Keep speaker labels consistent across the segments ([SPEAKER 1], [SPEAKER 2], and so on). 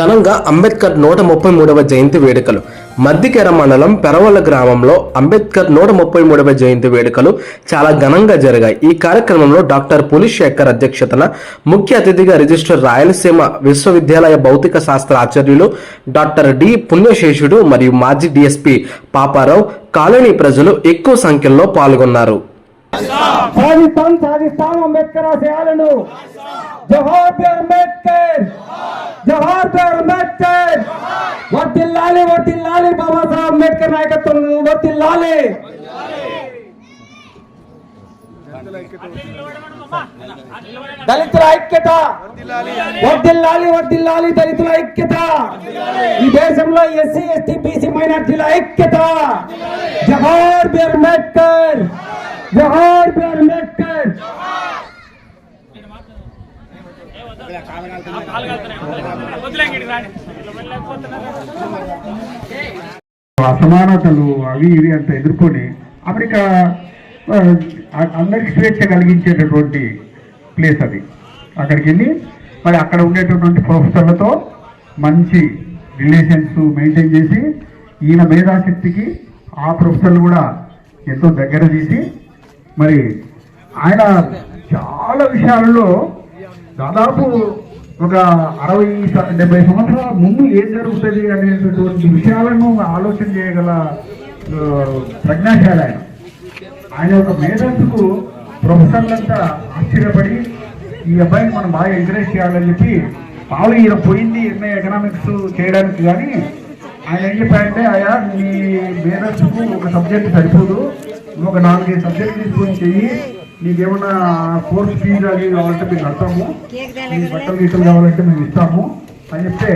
[SPEAKER 1] ఘనంగా అంబేద్కర్ నూట ముప్పై మూడవ జయంతి వేడుకలు. మద్దికెర మండలం పెరవల గ్రామంలో అంబేద్కర్ నూట ముప్పై మూడవ జయంతి వేడుకలు చాలా ఘనంగా జరిగాయి. ఈ కార్యక్రమంలో డాక్టర్ పులిశేఖర్ అధ్యక్షతన ముఖ్య అతిథిగా రిజిస్టర్ రాయలసీమ విశ్వవిద్యాలయ భౌతిక శాస్త్ర ఆచార్యులు డాక్టర్ డి పుణ్యశేషుడు మరియు మాజీ డిఎస్పి పాపారావు కాలనీ ప్రజలు ఎక్కువ సంఖ్యలో పాల్గొన్నారు.
[SPEAKER 2] సాధిస్తాం సాధిస్తాం అంబేద్కర్ ఆశయాలను. జవాబ్ జవహర్ బి అంబేద్కర్ వర్తిల్లాలి వర్తిల్లాలి బాబాసాహెబ్ అంబేద్కర్ నాయకత్వం వర్తిల్లాలి దళితుల ఐక్యత వర్దిల్లాలి వర్దిల్లాలి దళితుల ఐక్యత ఈ దేశంలో ఎస్సీ ఎస్టీ బీసీ మైనార్టీల ఐక్యత జవహర్ బి అంబేద్కర్ జవహర్ బి అంబేద్కర్
[SPEAKER 3] అసమానతలు అవి ఇవి అంత ఎదుర్కొని అమెరికా అందరికి స్వేచ్ఛ కలిగించేటటువంటి ప్లేస్ అది. అక్కడికి వెళ్ళి మరి అక్కడ ఉండేటటువంటి ప్రొఫెసర్లతో మంచి రిలేషన్స్ మెయింటైన్ చేసి ఈయన మేధాశక్తికి ఆ ప్రొఫెసర్లు కూడా ఎంతో దగ్గర తీసి మరి ఆయన చాలా విషయాల్లో దాదాపు ఒక అరవై డెబ్బై సంవత్సరాల ముందు ఏం జరుగుతుంది అనేటటువంటి విషయాలను ఆలోచన చేయగల ప్రజ్ఞాశాల ప్రజ్ఞాశాలి ఆయన. ఆయన యొక్క మేధస్సుకు ప్రొఫెసర్లంతా ఆశ్చర్యపడి ఈ అబ్బాయిని మనం బాగా ఎంకరేజ్ చేయాలని చెప్పి పావులు ఈయన పోయింది ఎన్నో ఎకనామిక్స్ చేయడానికి కానీ ఆయన ఏం చెప్పారంటే ఆయా నీ మేధస్సుకు ఒక సబ్జెక్ట్ సరిపోదు. ఒక నాలుగైదు సబ్జెక్ట్ తీసుకొని చెయ్యి. నీకేమన్నా కోర్స్ ఫీజు అది కావాలంటే మేము కడతాము. నీకు బట్టలు గీతలు కావాలంటే మేము ఇస్తాము. అని చెప్తే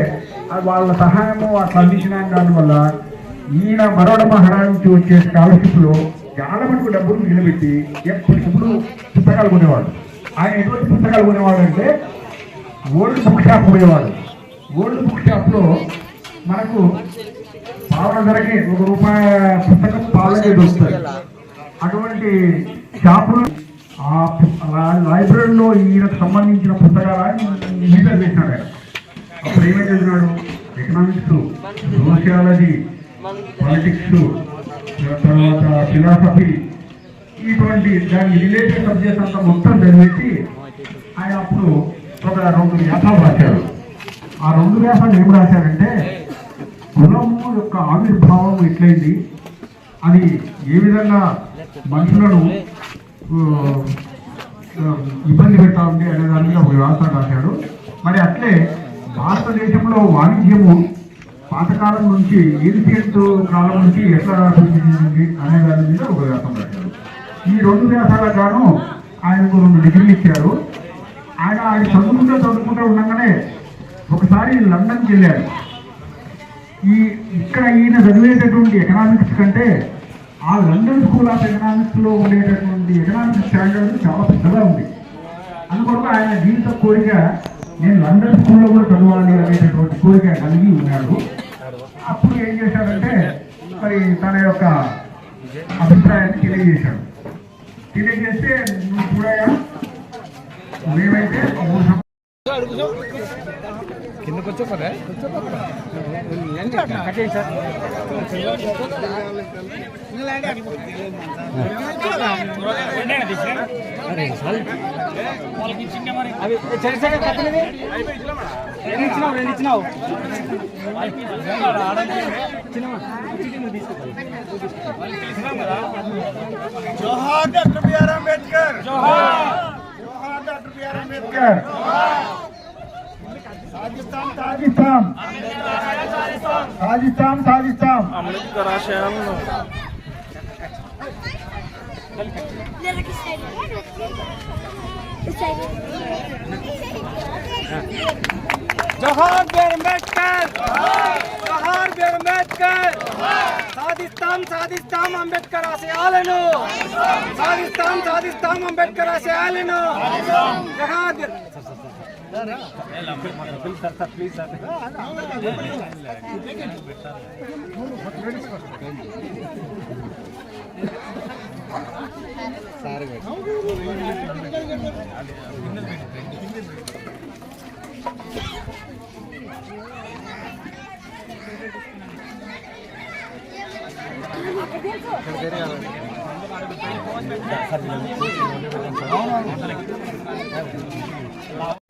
[SPEAKER 3] వాళ్ళ సహాయము అట్లా అందించిన దాని వల్ల ఈయన మరోడ మహారాజు నుంచి వచ్చే స్కాలర్షిప్లో చాలా మటుకు డబ్బులు నిలబెట్టి ఎప్పటికప్పుడు పుస్తకాలు కొనేవాడు. ఆయన ఎటువంటి పుస్తకాలు కొనేవాడు అంటే ఓల్డ్ బుక్ షాప్ పోయేవాడు ఓల్డ్ బుక్ షాప్లో మనకు పావుల ధరకి ఒక రూపాయి పుస్తకం పావులకే దొరుకుతుంది అటువంటి షాపులు ఆ లైబ్రరీలో ఈయనకు సంబంధించిన పుస్తకాలని మీద వేసినాడు ఆయన అప్పుడు ఏమేం చేసినాడు? ఎకనామిక్స్ సోషియాలజీ పాలిటిక్స్ తర్వాత ఫిలాసఫీ ఇటువంటి దానికి రిలేటెడ్ సబ్జెక్ట్స్ అంతా మొత్తం చదివేసి ఆయన అప్పుడు ఒక రెండు వ్యాసాలు రాశాడు. ఆ రెండు వ్యాసాలు ఏం రాశారంటే కులము యొక్క ఆవిర్భావం ఎట్లయింది? అది ఏ విధంగా మనుషులను ఇబ్బంది పెడతా ఉంది అనే దాని మీద ఒక వ్యాసం రాశాడు. మరి అట్లే భారతదేశంలో వాణిజ్యము పాతకాలం నుంచి ఏన్షియంట్ కాలం నుంచి ఎట్లా అభివృద్ధి అనే దాని మీద ఒక వ్యాసం రాశాడు. ఈ రెండు వ్యాసాలకు గాను ఆయనకు రెండు డిగ్రీలు ఇచ్చారు. ఆయన ఆయన చదువుకుంటూ చదువుకుంటూ ఉండగానే ఒకసారి లండన్కి వెళ్ళారు. ఈ ఇక్కడ ఈయన చదివేటటువంటి ఎకనామిక్స్ కంటే ఆ లండన్ స్కూల్ ఆఫ్ ఎకనామిక్స్లో ఉండేటటువంటి ఎకనామిక్స్ స్టాండర్డ్ చాలా పెద్దగా ఉంది. అందుకొరకు ఆయన జీవిత కోరిక నేను లండన్ స్కూల్లో కూడా చదవాలి అనేటటువంటి కోరిక కలిగి ఉన్నాడు. అప్పుడు ఏం చేశాడంటే మరి తన యొక్క అభిప్రాయాన్ని తెలియజేశాడు. తెలియజేస్తే నువ్వు చూడగా మేమైతే మూడు సం-
[SPEAKER 4] జోహార్ డాక్టర్ బిఆర్ అంబేద్కర్. జోహార్ బిఆర్ అంబేద్కర్ సాధిస్తాం
[SPEAKER 3] సాధిస్తాం సాధిస్తాం సాధిస్తాం
[SPEAKER 4] అంబేద్కర్ ఆశయాలను
[SPEAKER 5] Little side. Side.
[SPEAKER 2] Jawahar B Ambedkar Jawahar B Ambedkar సాధిస్తాం సాధిస్తాం అంబేద్కర్ ఆశయాలను సాధిస్తాం సాధిస్తాం అంబేద్కర్ ఆశయాలను జవహర్ బి-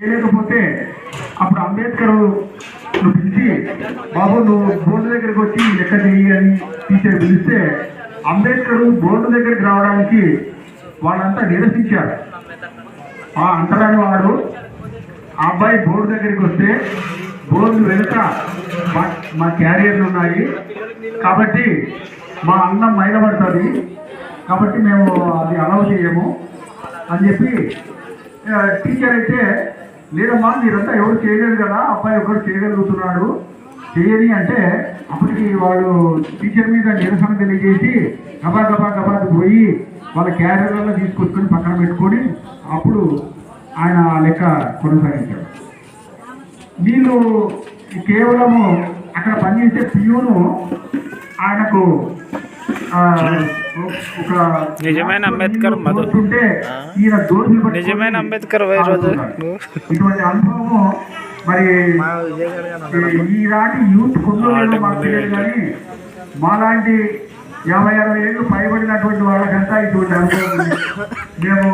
[SPEAKER 3] లేకపోతే అప్పుడు అంబేద్కర్ నువ్వు పిలిచి బాబు నువ్వు బోర్డు దగ్గరికి వచ్చి లెక్క చెయ్యి అని టీచర్ పిలిస్తే అంబేద్కర్ బోర్డు దగ్గరికి రావడానికి వాళ్ళంతా నిరసించారు. ఆ అంటరాని వాడు ఆ అబ్బాయి బోర్డు దగ్గరికి వస్తే బోర్డు వెనుక మా మా క్యారియర్లు ఉన్నాయి. కాబట్టి మా అన్నం మైలబడుతుంది. కాబట్టి మేము అది అలౌ చేయము అని చెప్పి టీచర్ అయితే లేదమ్మా మీరంతా ఎవరు చేయలేరు కదా అబ్బాయి ఒకరు చేయగలుగుతున్నాడు. చేయని అంటే అప్పటికి వాళ్ళు టీచర్ మీద నిరసన తెలియజేసి గబా గబా గబాకి పోయి వాళ్ళ క్యారియర్లలో తీసుకొచ్చుకొని పక్కన పెట్టుకొని అప్పుడు ఆయన లెక్క కొనసాగించారు వీళ్ళు కేవలము అక్కడ పనిచేసే పియూను ఆయనకు ఆ, ఒక
[SPEAKER 6] నిజమైన అంబేద్కర్ మధు. నిజమైన అంబేద్కర్ రోజు.
[SPEAKER 3] ఇటువంటి అనుభవము మరి ఈనాటి యూత్ కానీ మాలాంటి యాభై అరవై ఏళ్ళు పైబడినటువంటి వాళ్ళకంతా ఇటువంటి అనుభవం మేము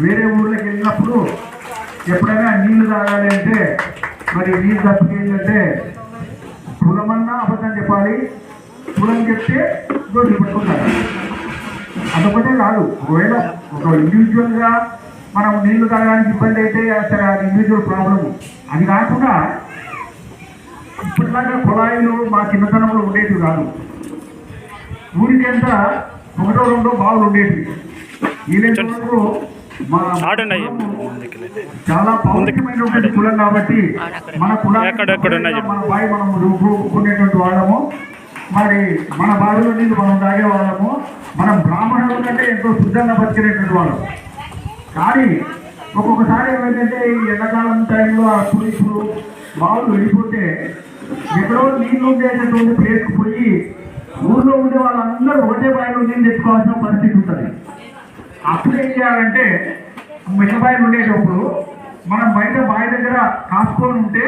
[SPEAKER 3] వేరే ఊర్లకు వెళ్ళినప్పుడు ఎప్పుడైనా నీళ్ళు తాగాలి అంటే మరి నీళ్ళు తప్పుకేంటంటే కులమన్నా అబద్ధం చెప్పాలి కులం చెప్తే దోషులు పట్టుకుంటారు. అదొకటే కాదు ఒకవేళ ఒక ఇండివిజువల్గా మనం నీళ్ళు తాగడానికి ఇబ్బంది అయితే అసలు అది ఇండివిజువల్ ప్రాబ్లము అది కాకుండా ఇప్పటిలాగా కుళాయిలు మా చిన్నతనంలో ఉండేవి కాదు. ఊరికెంత ఒకటో రెండో బావులు ఉండేవి వీళ్ళకు
[SPEAKER 6] అయ్యా.
[SPEAKER 3] చాలా పౌరుషమైనటువంటి కులం కాబట్టి మన
[SPEAKER 6] చెప్పు.
[SPEAKER 3] మన బావి మనం రూపుకునేటువంటి వాళ్ళము. మరి మన బావిలో నీళ్ళు మనం తాగే వాళ్ళము. మనం బ్రాహ్మణుల కంటే ఎంతో శుద్ధంగా బతికినటువంటి వాళ్ళం. కానీ ఒక్కొక్కసారి ఏమైందంటే ఈ ఎండాకాలం టైంలో అప్పుడు ఇప్పుడు బావులు వెళ్ళిపోతే ఎక్కడో నీళ్ళు ఉండేటటువంటి ప్లేస్కి పోయి ఊర్లో ఉండే వాళ్ళందరూ ఒకటే బావిలో నీళ్ళు తెచ్చుకోవాల్సిన పరిస్థితి ఉంటుంది. అప్పుడు ఏం చేయాలంటే మిషబాయిలు ఉండేటప్పుడు మనం బయట బావి దగ్గర కాసుకొని ఉంటే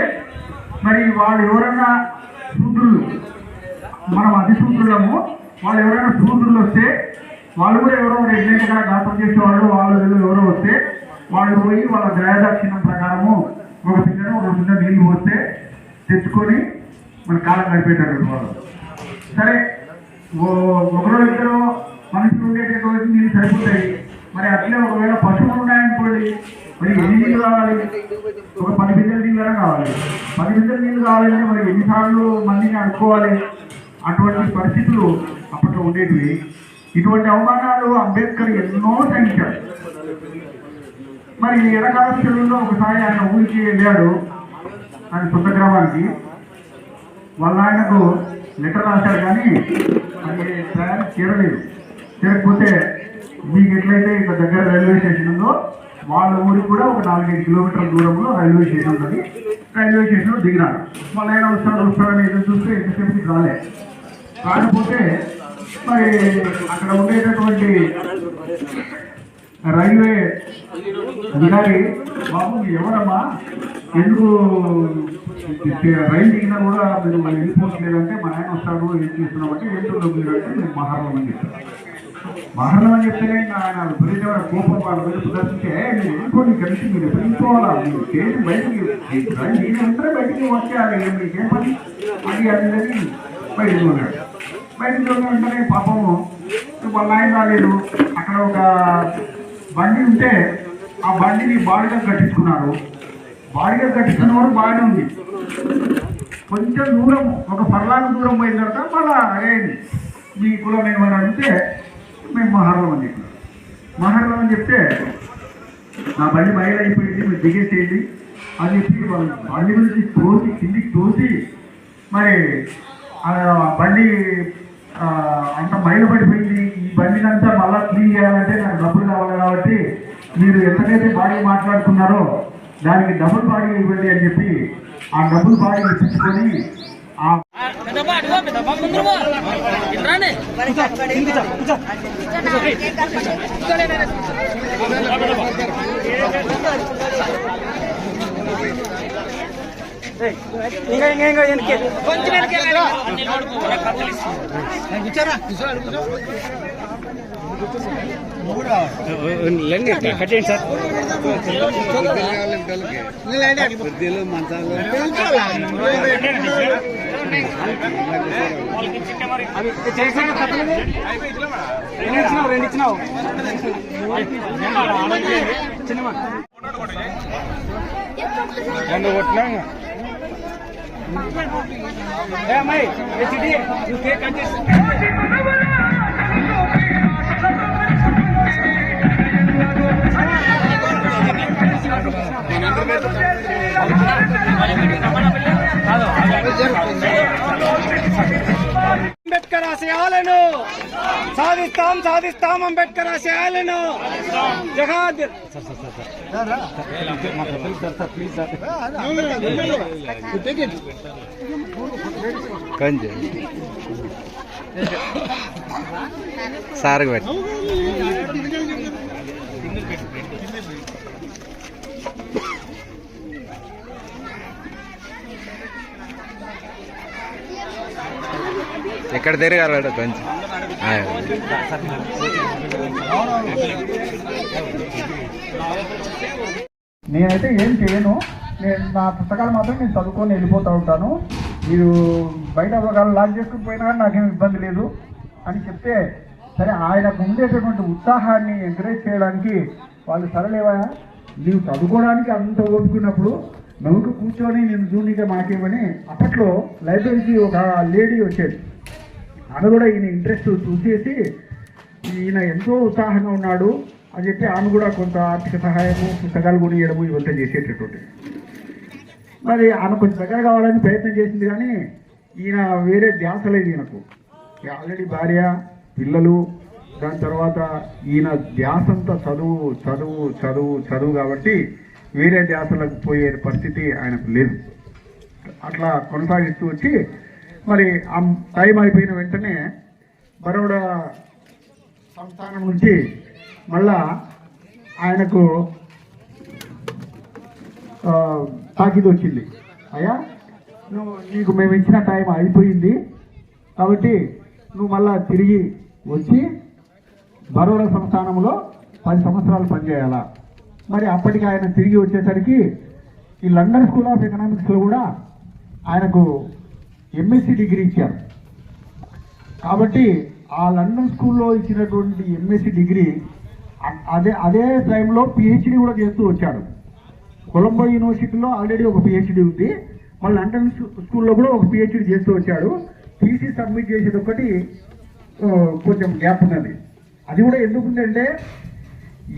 [SPEAKER 3] మరి వాళ్ళు ఎవరన్నా శూద్రులు మనం అతిశూద్రులము వాళ్ళు ఎవరైనా శూద్రులు వస్తే వాళ్ళు కూడా ఎవరో రెగ్యులెంట్గా గాతం చేసేవాళ్ళు వాళ్ళు ఎవరో వస్తే వాళ్ళు పోయి వాళ్ళ దయాదక్షిణం ప్రకారము ఒక పిల్లను ఒక పిల్ల నీళ్ళు పోస్తే తెచ్చుకొని మన కాలం గడిపేటటువంటి వాళ్ళు. సరే ఒకరో ఇద్దరు మనుషులు ఉండేటటువంటి నీళ్ళు సరిపోతాయి. మరి అట్లే ఒకవేళ పశువులు ఉన్నాయనుకోండి మరి ఎన్ని నీళ్ళు కావాలి? ఒక పది బిడ్డల నీళ్ళు కావాలి. పది బిడ్డల నీళ్ళు కావాలంటే మరి ఎన్నిసార్లు మందిని అనుకోవాలి? అటువంటి పరిస్థితులు అప్పట్లో ఉండేటివి. ఇటువంటి అవమానాలు అంబేద్కర్ ఎన్నో సహించాడు. మరి ఎడకాల చెరువులో ఒకసారి ఆయన ఊరికి వెళ్ళాడు ఆయన సొంత గ్రామానికి. వాళ్ళ ఆయనకు లెటర్ రాశారు కానీ అది ప్రయాణం చేరలేదు. చేరకపోతే మీకు ఎట్లయితే ఇక్కడ దగ్గర రైల్వే స్టేషన్ ఉందో వాళ్ళ ఊరికి కూడా ఒక నాలుగైదు కిలోమీటర్ల దూరంలో రైల్వే స్టేషన్ ఉంటుంది. రైల్వే స్టేషన్లో దిగినాడు మళ్ళీ ఆయన వస్తాడు వస్తాడని ఎదురు చూస్తే ఎంతసేపు రాలే. కాకపోతే మరి అక్కడ ఉండేటటువంటి రైల్వే అధికారి బాబు ఎవరమ్మా? ఎందుకు రైలు దిగినా కూడా మీరు మనం వెళ్ళిపోవట్లేదంటే మా ఆయన వస్తాడు ఏం చేస్తున్నాం అంటే ఏంటో మీరు అంటే మేము మహారాజు అని చెప్తాను మరణం అని చెప్తేనే ఆయన విపరీతమైన కోపం వాళ్ళ మీద ప్రదర్శించే మీరు వెళ్ళిపోండి కలిసి మీరు ఎప్పుడు వెళ్ళిపోవాలా మీరు చేసి బయటికి రైలు దిగినంటే బయటికి వచ్చేయాలి. మీకేం పని అది అనేది అని బయటికి ఉన్నాడు బయటికి ఉన్న వెంటనే పాపము వాళ్ళ ఆయన రాలేదు. అక్కడ ఒక బండి ఉంటే ఆ బండిని బాడిగా కట్టించుకున్నారు. బాడిగా కట్టించుకున్నవాడు బాగానే ఉంది. కొంచెం దూరం ఒక పర్లాంగ దూరం పోయిన తర్వాత మళ్ళా అరే మీ కులం ఏమని అడిగితే మేము మహర్లం అని చెప్పినాం. మహర్లం అని చెప్తే నా బండి బయలుఅయిపోయింది మీరు దిగేసేయండి అని చెప్పి వాళ్ళు బండి గురించి తోసి కిందికి తోసి మరి ఆ బండి అంత బయలుపడిపోయింది ఈ బండిని అంతా మళ్ళా క్లీన్ చేయాలంటే నాకు డబ్బులు కావాలి కాబట్టి మీరు ఎంతకైతే బాడీ మాట్లాడుతున్నారో దానికి డబుల్ బాడీ ఇవ్వండి అని చెప్పి ఆ డబుల్ బాడీ ఇప్పించుకొని
[SPEAKER 2] ఇంకా ఇంకా ఇంకా వెనక్కి కొంచెం
[SPEAKER 6] సార్
[SPEAKER 2] అవి రెండు ఇచ్చినావు
[SPEAKER 6] రెండు కొట్టినా
[SPEAKER 2] ఏ అమ్మాయి నువ్వు కేక్ కట్ చేసి అంబేద్కర్ ఆశయాలను సాధిస్తాం సాధిస్తాం అంబేద్కర్ ఆశయాలను. జహాద్.
[SPEAKER 6] సార్ పెట్టి. ఎక్కడ తిరగాలి కొంచెం.
[SPEAKER 3] నేనైతే ఏం చేయను. నేను నా పుస్తకాలు మాత్రం నేను చదువుకొని వెళ్ళిపోతూ ఉంటాను. మీరు బయట ఒకవేళ లాక్ చేసుకుని పోయినా కానీ నాకేం ఇబ్బంది లేదు అని చెప్తే సరే ఆయనకు ఉండేటటువంటి ఉత్సాహాన్ని ఎంకరేజ్ చేయడానికి వాళ్ళు సరలేవా నీవు చదువుకోవడానికి అంత ఓపుకున్నప్పుడు నవ్వుకు కూర్చొని నేను జూనిగా మాకేమని అప్పట్లో లైబ్రరీకి ఒక లేడీ వచ్చేది. ఆమె కూడా ఈయన ఇంట్రెస్ట్ చూసేసి ఈయన ఎంతో ఉత్సాహంగా ఉన్నాడు అని చెప్పి ఆమె కూడా కొంత ఆర్థిక సహాయము పుస్తకాలు కూడా ఇవ్వడము ఇవంతా చేసేటటువంటి. మరి ఆమె కొంచెం దగ్గర కావాలని ప్రయత్నం చేసింది కానీ ఈయన వేరే ధ్యాస లేదు ఈయనకు. ఆల్రెడీ భార్య పిల్లలు దాని తర్వాత ఈయన ధ్యాసంతా చదువు చదువు చదువు చదువు కాబట్టి వేరే ధ్యాసలకు పోయే పరిస్థితి ఆయనకు లేదు. అట్లా కొనసాగిస్తూ వచ్చి మరి ఆ టైం అయిపోయిన వెంటనే బరోడ సంస్థానం నుంచి మళ్ళా ఆయనకు తాకిది వచ్చింది. అయ్యా నువ్వు నీకు మేము ఇచ్చిన టైం అయిపోయింది. కాబట్టి నువ్వు మళ్ళా తిరిగి వచ్చి బరోడా సంస్థానంలో పది సంవత్సరాలు పనిచేయాలా? మరి అప్పటికి ఆయన తిరిగి వచ్చేసరికి ఈ లండన్ స్కూల్ ఆఫ్ ఎకనామిక్స్లో కూడా ఆయనకు ఎంఎస్సి డిగ్రీ ఇచ్చారు. కాబట్టి ఆ లండన్ స్కూల్లో ఇచ్చినటువంటి ఎంఎస్సి డిగ్రీ అదే అదే టైంలో పిహెచ్డి కూడా చేస్తూ వచ్చాడు. కొలంబో యూనివర్సిటీలో ఆల్రెడీ ఒక పిహెచ్డి ఉంది. మళ్ళీ లండన్ స్కూల్లో కూడా ఒక పిహెచ్డి చేస్తూ వచ్చాడు. టీసీ సబ్మిట్ చేసేది ఒకటి కొంచెం గ్యాప్ ఉన్నది. అది కూడా ఎందుకుందంటే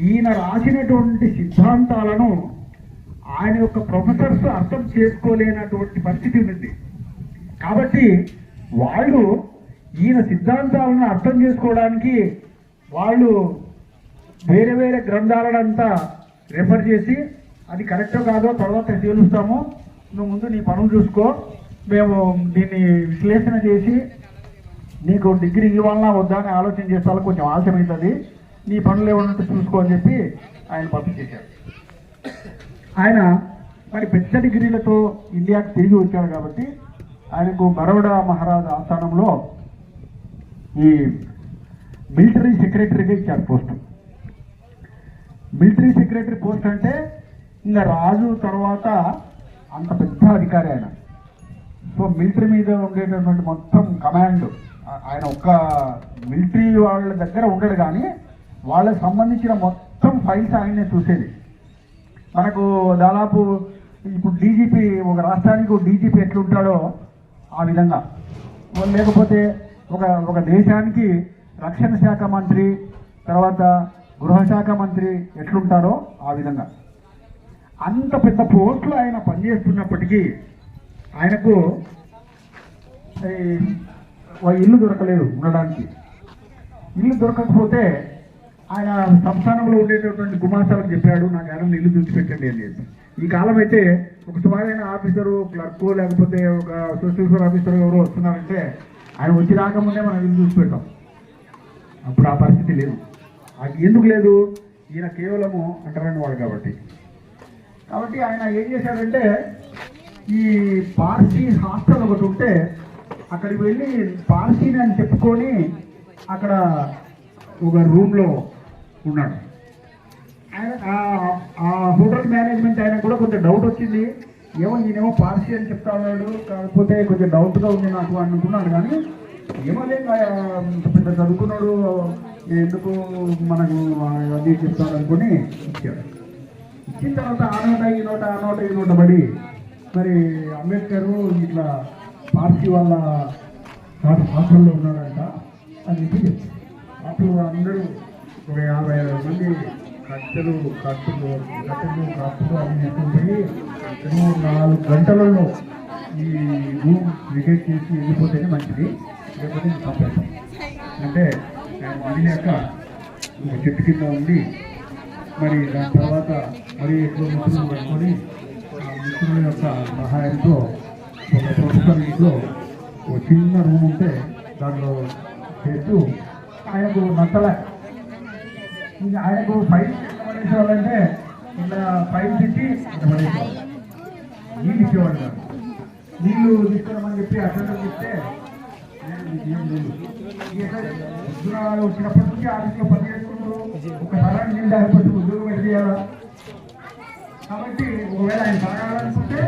[SPEAKER 3] ఈయన రాసినటువంటి సిద్ధాంతాలను ఆయన యొక్క ప్రొఫెసర్స్ అర్థం చేసుకోలేనటువంటి పరిస్థితి ఉంది కాబట్టి వాళ్ళు ఈయన సిద్ధాంతాలను అర్థం చేసుకోవడానికి వాళ్ళు వేరే వేరే గ్రంథాలనంతా రెఫర్ చేసి అది కరెక్టో కాదో తర్వాత తేలుస్తాము. నువ్వు ముందు నీ పనులు చూసుకో. మేము దీన్ని విశ్లేషణ చేసి నీకు డిగ్రీ ఇవ్వాలన్నా వద్దా అని ఆలోచన చేస్తే కొంచెం ఆలస్యమవుతుంది నీ పనులు ఏమన్నట్టు చూసుకో అని చెప్పి ఆయన పంపించేశారు ఆయన మరి పెద్ద డిగ్రీలతో ఇండియాకి తిరిగి వచ్చాడు కాబట్టి ఆయనకు బరోడా మహారాజా ఆస్థానంలో ఈ మిలిటరీ సెక్రటరీగా ఇచ్చారు పోస్ట్. మిలిటరీ సెక్రటరీ పోస్ట్ అంటే ఇంకా రాజు తర్వాత అంత పెద్ద అధికారి ఆయన. సో మిలిటరీ మీద ఉండేటటువంటి మొత్తం కమాండ్ ఆయన ఒక్క మిలిటరీ వాళ్ళ దగ్గర ఉండడు కానీ వాళ్ళకి సంబంధించిన మొత్తం ఫైల్స్ ఆయనే చూసేది. మనకు దాదాపు ఇప్పుడు డీజీపీ ఒక రాష్ట్రానికి ఒక డీజీపీ ఎట్లుంటాడో ఆ విధంగా. లేకపోతే ఒక ఒక దేశానికి రక్షణ శాఖ మంత్రి తర్వాత గృహ శాఖ మంత్రి ఎట్లుంటారో ఆ విధంగా. అంత పెద్ద పోస్టులు ఆయన పనిచేస్తున్నప్పటికీ ఆయనకు ఇల్లు దొరకలేదు ఉండడానికి. ఇల్లు దొరకకపోతే ఆయన సంస్థానంలో ఉండేటటువంటి గుమాసాలకు చెప్పాడు నాకు ఎవరైనా ఇల్లు చూసి పెట్టండి అని చెప్పి. ఈ కాలం అయితే ఒక సుమారైన ఆఫీసరు క్లర్కు లేకపోతే ఒక సోషల్ ఆఫీసర్ ఎవరో వస్తున్నారంటే ఆయన వచ్చి రాకముందే మనం ఇల్లు చూసి పెట్టాం. అప్పుడు ఆ పరిస్థితి లేదు. అది ఎందుకు లేదు? ఈయన కేవలము అంటరాని వాడు కాబట్టి. కాబట్టి ఆయన ఏం చేశాడంటే ఈ పార్సీ హాస్టల్ ఒకటి ఉంటే అక్కడికి వెళ్ళి పార్సీని అని చెప్పుకొని అక్కడ ఒక రూమ్లో ఉన్నాడు. ఆయన ఆ హోటల్ మేనేజ్మెంట్ ఆయన కూడా కొంచెం డౌట్ వచ్చింది. ఏమో నేనేమో పార్సీ అని చెప్తా ఉన్నాడు కాకపోతే కొంచెం డౌట్గా ఉంది నాకు అనుకున్నాడు కానీ ఏమో లేదు పెద్ద చదువుకున్నాడు. ఎందుకు మనకు అది చెప్తాడు అనుకుని ఇచ్చాడు. ఇచ్చిన తర్వాత ఆ నోట ఈ నోట ఆ నోట ఈ నోట పడి మరి అంబేద్కర్ ఇట్లా పార్టీ వాళ్ళ హాస్టల్లో ఉన్నాడంట అని చెప్పి చెప్పారు. అప్పుడు అందరూ ఒక యాభై అరవై మంది కట్టెలు కట్టెలు కట్టెలు కట్టెలు అన్ని ఎత్తుకుపోయి నాలుగు గంటలలో ఈ రూమ్ క్రికెట్ చేసి వెళ్ళిపోతేనే మంచిది. లేకపోతే నేను పంపేస్తాం అంటే నేను వదిలేక ఒక చెట్టు కింద ఉండి మరి దాని తర్వాత మరి ఎక్కువ మిత్రులు పట్టుకొని మిత్రుల యొక్క సహాయంతో ఒక ప్రొఫెసర్ ఇంట్లో ఒక చిన్న రూమ్ ఉంటే దాంట్లో చేస్తూ ఆయనకు నచ్చలే ఇంకా ఆయనకు ఫైల్ పడేసేవాళ్ళంటే ఇలా ఫైల్ తెచ్చి నీళ్ళు ఇచ్చేవాడు కాదు. నీళ్ళు తీసుకురామని చెప్పి అక్కడ చెప్తే ఉద్యోగాలు వచ్చినప్పటి నుంచి ఆఫీస్లో పని ఒక ఒకసారి నీళ్ళు తాగకపోతే ఉద్యోగం పెట్టి చేయాలా? కాబట్టి ఒకవేళ ఆయన తాగాలనుకుంటే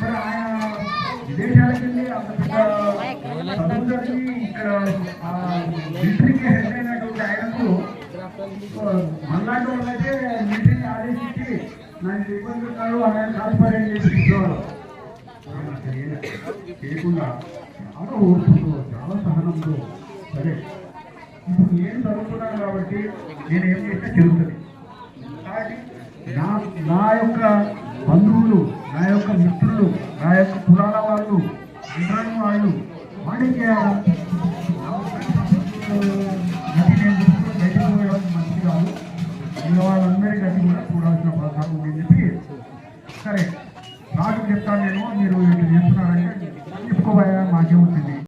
[SPEAKER 3] మరి ఆయన విదేశాలకు వెళ్ళి అంత పెద్ద చదువు ఇక్కడ మిలిటరీకి హెడ్ అయినటువంటి ఆయనకు మనలాంటి వాళ్ళైతే మిలిటరీని ఆదేశించి నాకు ఇబ్బంది ఉన్నారు ఆయన చేసి కూర్చోవాలి చేయకుండా చాలా ఓర్పుతో చాలా సహనంతో సరే ఇప్పుడు నేను చదువుకున్నాను కాబట్టి నేను ఏం చేస్తే చెల్లుతుంది కాబట్టి నా నా యొక్క బంధువులు నా యొక్క మిత్రులు నా యొక్క కులాల వాళ్ళు ఇతరుల వాళ్ళు వాళ్ళు ఏం చేయాలా గతి నేను చూసుకుని బయటకు పోయడం మంచిది కాదు. మిగతా వాళ్ళందరి గతి కూడా చూడాల్సిన అవసరం ఉందని చెప్పి సరే రాజు చెప్తాను నేను మీరు ఇట్లా మాకేమో